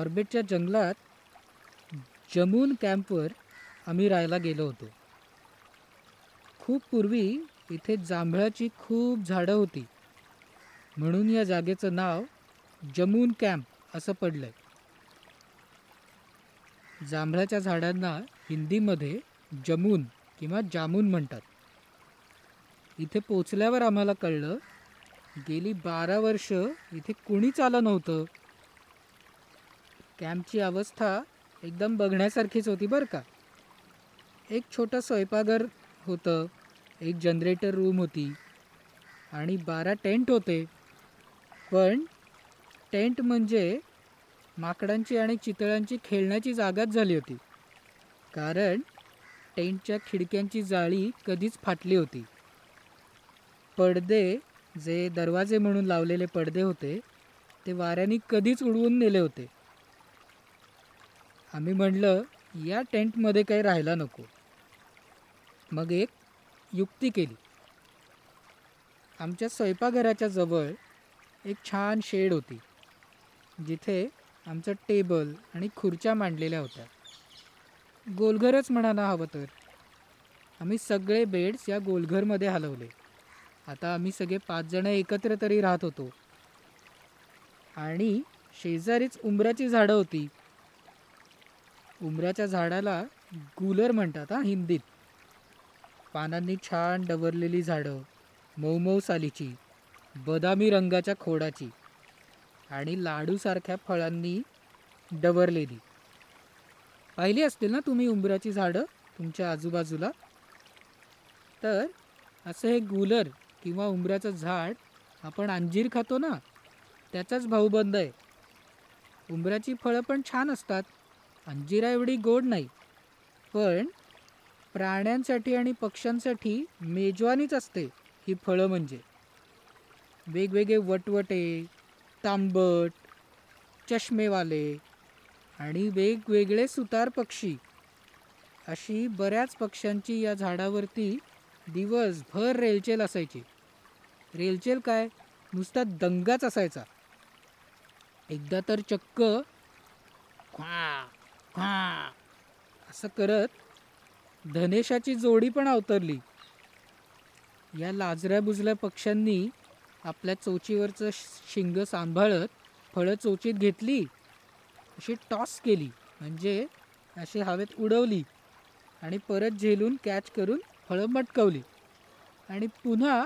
कॉर्बेटच्या जंगलात जमून कॅम्पवर आम्ही राहायला गेलो होतो. खूप पूर्वी इथे जांभळाची खूप झाडं होती. म्हणून या जागेचं नाव जमून कॅम्प असं पडलंय. जांभळाच्या झाडांना हिंदीमध्ये जमून किंवा जामून म्हणतात. इथे पोचल्यावर आम्हाला कळलं गेली बारा वर्ष इथे कुणीच आलं नव्हतं. कॅम्पची अवस्था एकदम बघण्यासारखीच होती बरं का. एक छोटं स्वयंपाकघर होतं एक जनरेटर रूम होती आणि बारा टेंट होते. पण टेंट म्हणजे माकडांची आणि चितळांची खेळण्याची जागाच झाली होती. कारण टेंटच्या खिडक्यांची जाळी कधीच फाटली होती. पडदे जे दरवाजे म्हणून लावलेले पडदे होते ते वाऱ्याने कधीच उडवून नेले होते. आम्ही म्हणलं या टेंटमध्ये काही राहायला नको. मग एक युक्ती केली. आमच्या स्वयंपाकघराच्या जवळ एक छान शेड होती जिथे आमचं टेबल आणि खुर्च्या मांडलेल्या होत्या. गोलघरच म्हणा ना हवं तर. आम्ही सगळे बेड्स या गोलघरमध्ये हलवले. आता आम्ही सगळे पाच जण एकत्र तरी राहत होतो. आणि शेजारीच उंबराची झाडं होती. उंबराच्या झाडाला गुलर म्हणतात हा हिंदीत. पानांनी छान डवरलेली झाडं मऊ मऊ सालीची बदामी रंगाच्या खोडाची आणि लाडूसारख्या फळांनी डवरलेली. पाहिली असतील ना तुम्ही उंबराची झाडं तुमच्या आजूबाजूला? तर असं हे गुलर किंवा उंबराचं झाड आपण अंजीर खातो ना त्याचाच भाऊबंद आहे. उंबराची फळं पण छान असतात. अंजिरा एवढी गोड नाही. पण प्राण्यांसाठी आणि पक्ष्यांसाठी मेजवानीच असते ही फळं म्हणजे. वेगवेगळे वटवटे तांबट चष्मेवाले आणि वेगवेगळे सुतार पक्षी. अशी बऱ्याच पक्ष्यांची या झाडावरती दिवसभर रेलचेल असायची. रेलचेल काय? नुसता दंगाच असायचा. एकदा तर चक्क असं करत धनेशाची जोडी पण अवतरली. या लाजऱ्या बुजल्या पक्ष्यांनी आपल्या चोचीवरचं शिंग सांभाळत फळं चोचीत घेतली. अशी टॉस केली. म्हणजे अशी हवेत उडवली. आणि परत झेलून कॅच करून फळं मटकवली. आणि पुन्हा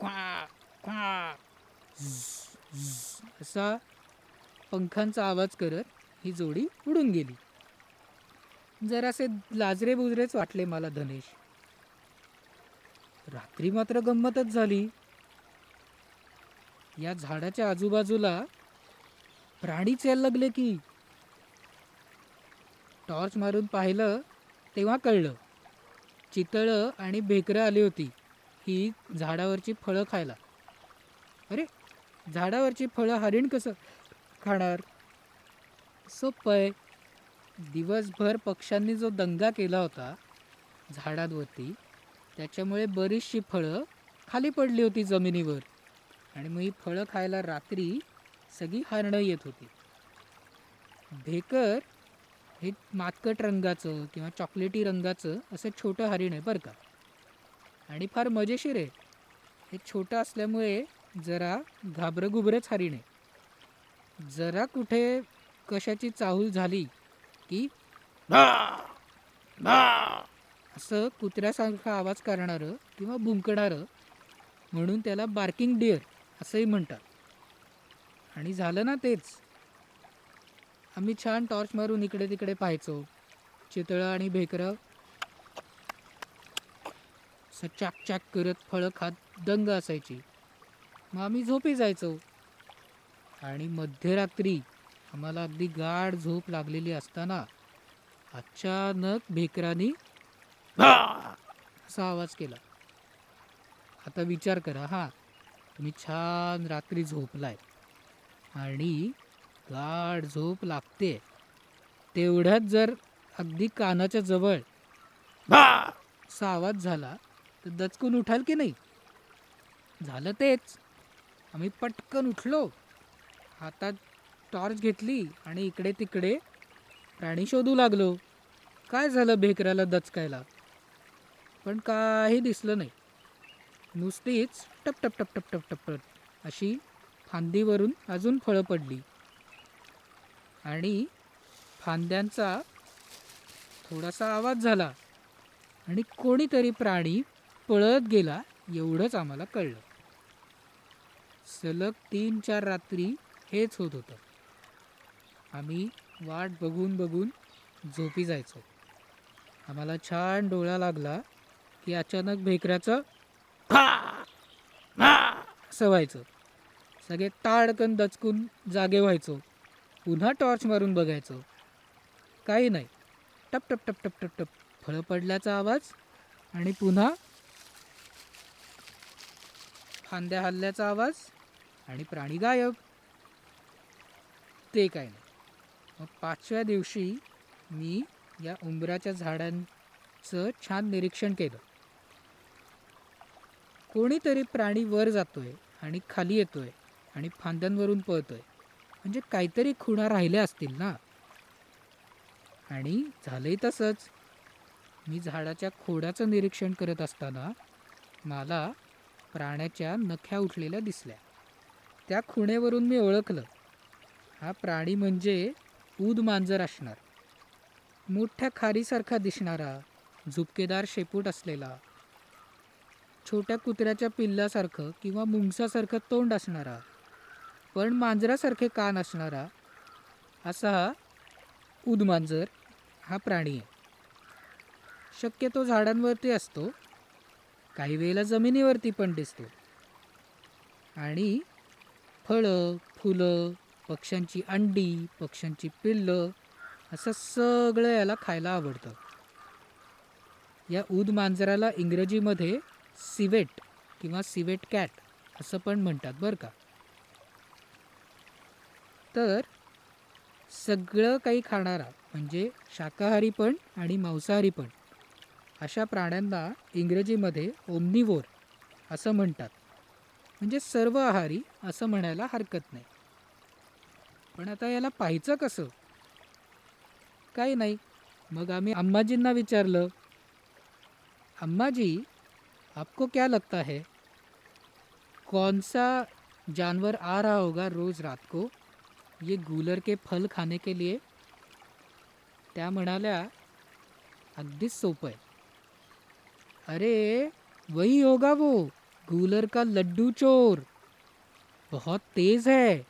क्वा क्वा असा पंखांचा आवाज करत ही जोडी उडून गेली. जरासे लाजरे बुजरेच वाटले मला धनेश. रात्री मात्र गंमतच झाली. या झाडाच्या आजूबाजूला प्राणीच यायला लागले की. टॉर्च मारून पाहिलं तेव्हा कळलं. चितळं आणि भेकरं आली होती. ही झाडावरची फळं खायला. अरे झाडावरची फळं हरिण कसं खाणार? सोपं आहे. दिवसभर पक्ष्यांनी जो दंगा केला होता झाडांवरती त्याच्यामुळे बरीचशी फळं खाली पडली होती जमिनीवर. आणि मग ही फळं खायला रात्री सगळी हरणं येत होती. भेकर हे मातकट रंगाचं किंवा चॉकलेटी रंगाचं असं छोटं हरिण आहे बरं का. आणि फार मजेशीर आहे. हे छोटं असल्यामुळे जरा घाबरंगुबरंच हरिण आहे. जरा कुठे कशाची चाहूल झाली की? "भा! भा!" असं कुत्र्यासारखा आवाज करणारं किंवा भुंकणारं म्हणून त्याला बार्किंग डिअर असंही म्हणतात. आणि झालं ना तेच. आम्ही छान टॉर्च मारून इकडे तिकडे पाहायचो. चितळं आणि भेकरं. असं चाक चाक करत फळं खात दंग असायची. मग आम्ही झोपी जायचो. आणि मध्यरात्री आम्हाला अगदी गाढ झोप लागलेली असताना अचानक भेकरानी असा आवाज केला. आता विचार करा हा तुम्ही छान रात्री झोपलाय आणि गाढ झोप लागते. तेवढ्यात जर अगदी कानाच्या जवळ असा आवाज झाला तर दचकून उठाल की नाही? झालं तेच. आम्ही पटकन उठलो. हातात टॉर्च घेतली आणि इकडे तिकडे प्राणी शोधू लागलो. काय झालं भेकऱ्याला दचकायला? पण काही दिसलं नाही. नुसतीच टप टप टप टप टप टप टप अशी फांदीवरून अजून फळं पडली. आणि फांद्यांचा थोडासा आवाज झाला आणि कोणीतरी प्राणी पळत गेला एवढंच आम्हाला कळलं. सलग तीन चार रात्री हेच होत होतं. आम्ही वाट बघून बघून झोपी जायचो. आम्हाला छान डोळा लागला की अचानक भेकऱ्याचं असं व्हायचं. सगळे ताडकन दचकून जागे व्हायचो. पुन्हा टॉर्च मारून बघायचो. काही नाही. टप टप टप टप टप टप. फळं पडल्याचा आवाज आणि पुन्हा फांद्या हल्ल्याचा आवाज आणि प्राणी गायब. ते काय नाही. मग पाचव्या दिवशी मी या उंबराच्या झाडांचं छान निरीक्षण केलं. कोणीतरी प्राणी वर जातोय आणि खाली येतोय आणि फांद्यांवरून पळतोय. म्हणजे काहीतरी खुणा राहिल्या असतील ना? आणि झालंय तसंच. मी झाडाच्या खोडाचं निरीक्षण करत असताना मला प्राण्याच्या नख्या उठलेल्या दिसल्या. त्या खुणेवरून मी ओळखलं. हा प्राणी म्हणजे ऊद मांजर असणार. मोठ्या खारीसारखा दिसणारा झुपकेदार शेपूट असलेला छोट्या कुत्र्याच्या पिल्लासारखं किंवा मुंगसासारखं तोंड असणारा पण मांजरासारखे कान असणारा असा हा उदमांजर हा प्राणी आहे. शक्यतो झाडांवरती असतो काही वेळेला जमिनीवरती पण दिसतो. आणि फळं फुलं पक्ष्यांची अंडी पक्ष्यांची पिल्लं असं सगळं याला खायला आवडतं. या ऊद मांजराला इंग्रजीमध्ये सिवेट किंवा सिवेट कॅट असं पण म्हणतात बरं का. तर सगळं काही खाणारा म्हणजे शाकाहारी पण आणि मांसाहारी पण अशा प्राण्यांना इंग्रजीमध्ये ओमनिवोर असं म्हणतात. म्हणजे सर्व आहारी असं म्हणायला हरकत नाही. पण आता याला पाहायचं कसं? काही नाही. मग आम्ही अम्माजींना विचारलं अम्माजी आपको क्या लगता है? कौन सा जानवर आ रहा होगा रोज रात को? ये गूलर के फल खाने के लिए? त्या म्हणाल्या अगदीच सोपं आहे. अरे वही होगा वो गूलर का लड्डू चोर. बहुत तेज है.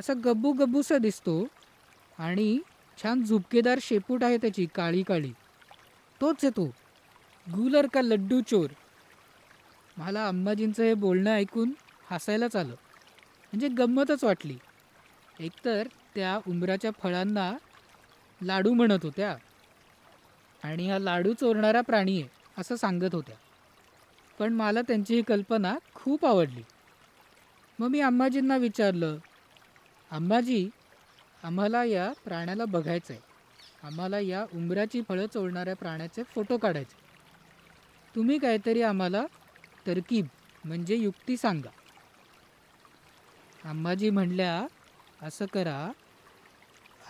असा गब्बू गब्बूसा दिसतो आणि छान झुपकेदार शेपूट आहे त्याची काळी काळी. तोच आहे तो गुलर का लड्डू चोर. मला अंबाजींचं हे बोलणं ऐकून हसायलाच आलं म्हणजे गंमतच वाटली. एकतर त्या उंबराच्या फळांना लाडू म्हणत होत्या आणि हा लाडू चोरणारा प्राणी आहे असं सांगत होत्या. पण मला त्यांची ही कल्पना खूप आवडली. मग मी अंबाजींना विचारलं अंबाजी आम्हाला या प्राण्याला बघायचं आहे आम्हाला या उंबराची फळं चोरणाऱ्या प्राण्याचे फोटो काढायचे. तुम्ही काहीतरी आम्हाला तरकीब म्हणजे युक्ती सांगा. अंबाजी म्हणल्या असं करा.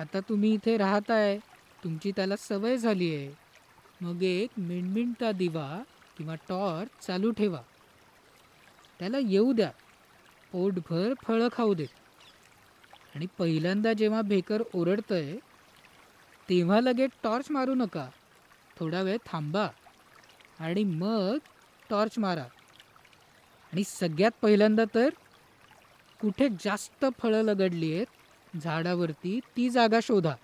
आता तुम्ही इथे राहत आहे तुमची त्याला सवय झाली आहे मग एक मिणमिणता दिवा किंवा टॉर्च चालू ठेवा. त्याला येऊ द्या. पोटभर फळं खाऊ देत. आणि पहिल्यांदा जेव्हा भेकर ओरडतंय तेव्हा लगेच टॉर्च मारू नका. थोडा वेळ थांबा. आणि मग टॉर्च मारा. आणि सगळ्यात पहिल्यांदा तर कुठे जास्त फळं लगडली आहेत झाडावरती ती जागा शोधा.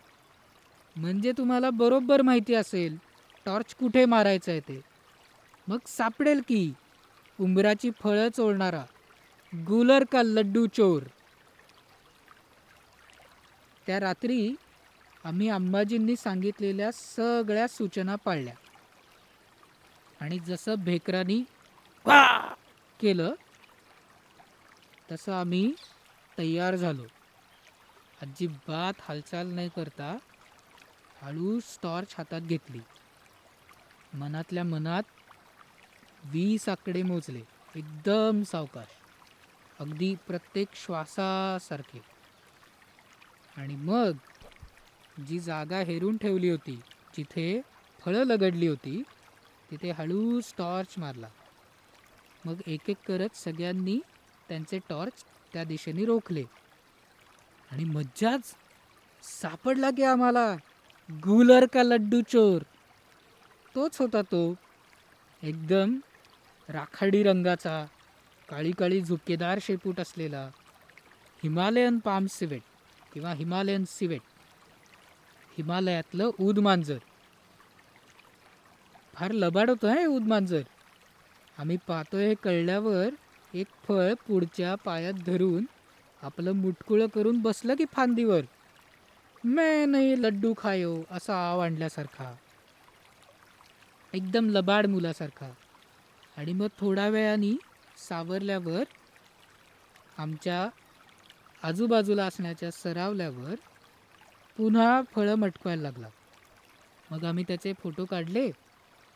म्हणजे तुम्हाला बरोबर माहिती असेल टॉर्च कुठे मारायचं आहे ते. मग सापडेल की उंबराची फळं चोरणारा गुलर का लड्डू चोर. त्या रात्री आम्ही अंबाजींनी सांगितलेल्या सगळ्या सूचना पाळल्या. आणि जसं भेकरांनी केलं तसं आम्ही तयार झालो. अजिबात हालचाल नाही करता हळू टॉर्च हातात घेतली. मनातल्या मनात वीस आकडे मोजले. एकदम सावकाश अगदी प्रत्येक श्वासासारखे. आणि मग जी जागा हेरून ठेवली होती जिथे फळं लगडली होती तिथे हळूच टॉर्च मारला. मग एक एक करत सगळ्यांनी त्यांचे टॉर्च त्या दिशेने रोखले. आणि मज्जाच सापडला की आम्हाला. गुलर का लड्डू चोर. तोच होता तो. एकदम राखाडी रंगाचा काळी काळी झुपकेदार शेपूट असलेला हिमालयन पाम सिवेट. किंवा हिमालयन सिवेट. हिमालयातलं ऊद मांजर. फार लबाड होतं हे ऊद मांजर. आम्ही पाहतोय हे कळल्यावर एक फळ पुढच्या पायात धरून आपलं मुटकुळं करून बसलं की फांदीवर. मैं नाही लड्डू खायो असा आव आणल्यासारखा. एकदम लबाड मुलासारखा. आणि मग थोड्या वेळाने सावरल्यावर आमच्या आजूबाजूला असण्याच्या सरावल्यावर पुन्हा फळं मटकवायला लागला. मग आम्ही त्याचे फोटो काढले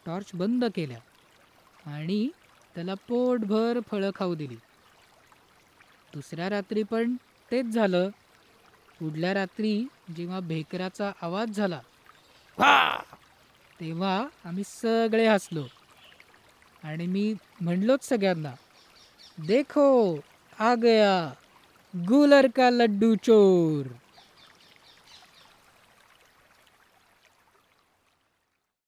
टॉर्च बंद केल्या आणि त्याला पोटभर फळं खाऊ दिली. दुसऱ्या रात्री पण तेच झालं. पुढल्या रात्री जेव्हा भेकराचा आवाज झाला तेव्हा आम्ही सगळे हसलो आणि मी म्हणलोच सगळ्यांना देखो आ गया. गुलर का लड्डू चोर।